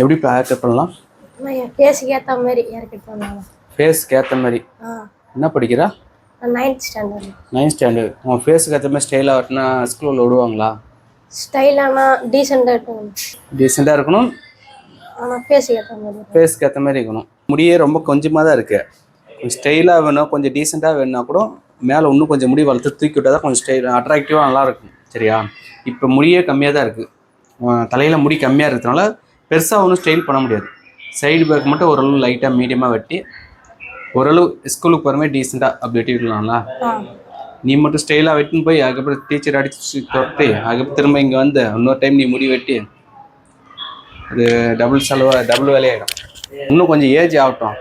எப்படி hair cut பண்ணலாம்? ஃபேஸுக்கு ஏற்ற மாதிரி ஹேர் கட் பண்ணலாம் ஃபேஸ்க்கு ஏற்ற மாதிரி. என்ன படிக்கிறா? நான் நைன்த் ஸ்டாண்டர்ட் நைன்த் ஸ்டாண்டர்ட் உன் ஃபேஸுக்கு ஏற்ற மாதிரி ஸ்டைலாக வரட்டுனா ஸ்கூலில் விடுவாங்களா? ஸ்டைலானா டீசெண்டாக டீசெண்டாக இருக்கணும். ஆனால் ஃபேஸுக்கு ஏற்ற மாதிரி ஃபேஸ்க்கு ஏற்ற மாதிரி இருக்கணும். முடியே ரொம்ப கொஞ்சமாக தான் இருக்குது கொஞ்சம் ஸ்டைலாக வேணும் கொஞ்சம் டீசெண்டாக வேணும்னா கூட மேலே இன்னும் கொஞ்சம் முடி வளர்த்து தூக்கி விட்டால் தான் கொஞ்சம் ஸ்டைல் அட்ராக்டிவாக நல்லா இருக்கும். சரியா? இப்போ முடியே கம்மியாக தான் இருக்குது தலையில் முடி கம்மியாக இருக்கிறதுனால பெருசாக ஒன்றும் ஸ்டைல் பண்ண முடியாது. சைடு பேக் மட்டும் ஓரளவு லைட்டாக மீடியமாக வெட்டி ஓரளவு ஸ்கூலுக்கு போகிற மாதிரி டீசெண்டாக அப்படி வெட்டி விடலாம்ல ஆ. நீ மட்டும் ஸ்டைலாக வெட்டின்னு போய் அதுக்கப்புறம் டீச்சர் அடிச்சு துரத்தி அதுக்கப்புறம் திரும்ப இங்கே வந்து இன்னொரு டைம் நீ முடி வெட்டி அது டபுள் செலவாக டபுள் வேலையாயிடும். இன்னும் கொஞ்சம் ஏஜ் ஆகட்டும்.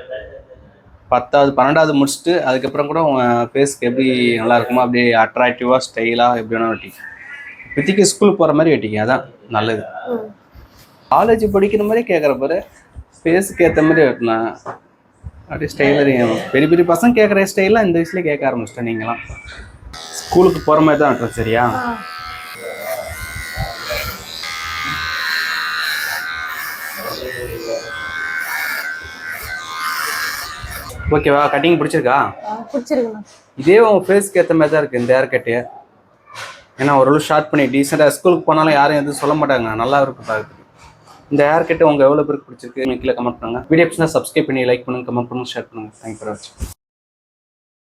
பத்தாவது பன்னெண்டாவது முடிச்சுட்டு அதுக்கப்புறம் கூட உங்கள் ஃபேஸ்க்கு எப்படி நல்லா இருக்குமோ அப்படியே அட்ராக்டிவாக ஸ்டைலாக எப்படி வேணால் வெட்டிக்க இப்போதைக்கு ஸ்கூலுக்கு போகிற மாதிரி வெட்டிக்க அதான் நல்லது. காலேஜ் படிக்கிற மாதிரி கேட்குற பாரு. ஃபேஸுக்கு ஏற்ற மாதிரி வெட்டினா அப்படியே ஸ்டைலர் பெரிய பெரிய பசங்க கேட்குற ஸ்டைலாம் இந்த வயசுல கேட்க ஆரம்பிச்சிட்டேன் நீங்களாம். ஸ்கூலுக்கு போகிற மாதிரி தான் வெட்டுறேன் சரியா? ஓகேவா கட்டிங் பிடிச்சிருக்கா? பிடிச்சிருக்குண்ணா. இதே உன் ஃபேஸ்க்கு ஏற்ற மாதிரி தான் இருக்குது இந்த ஹேர் கட்டு ஏன்னா ஓரளவு ஷார்ட் பண்ணி டீசெண்டாக ஸ்கூலுக்கு போனாலும் யாரும் எதுவும் சொல்ல மாட்டாங்க. நல்லா இருக்கு பார்க்குறதுக்கு இந்த ஹேர் கட்டு உங்கள் எவ்வளோ பேருக்கு பிடிச்சிருக்கு கீழே கமெண்ட் பண்ணுங்க. வீடியோ பிடிச்சா சப்ஸ்கிரைப் பண்ணி லைக் பண்ணுங்க கமெண்ட் பண்ணுங்க ஷேர் பண்ணுங்க. தேங்க் ஃபார் வாட்சிங்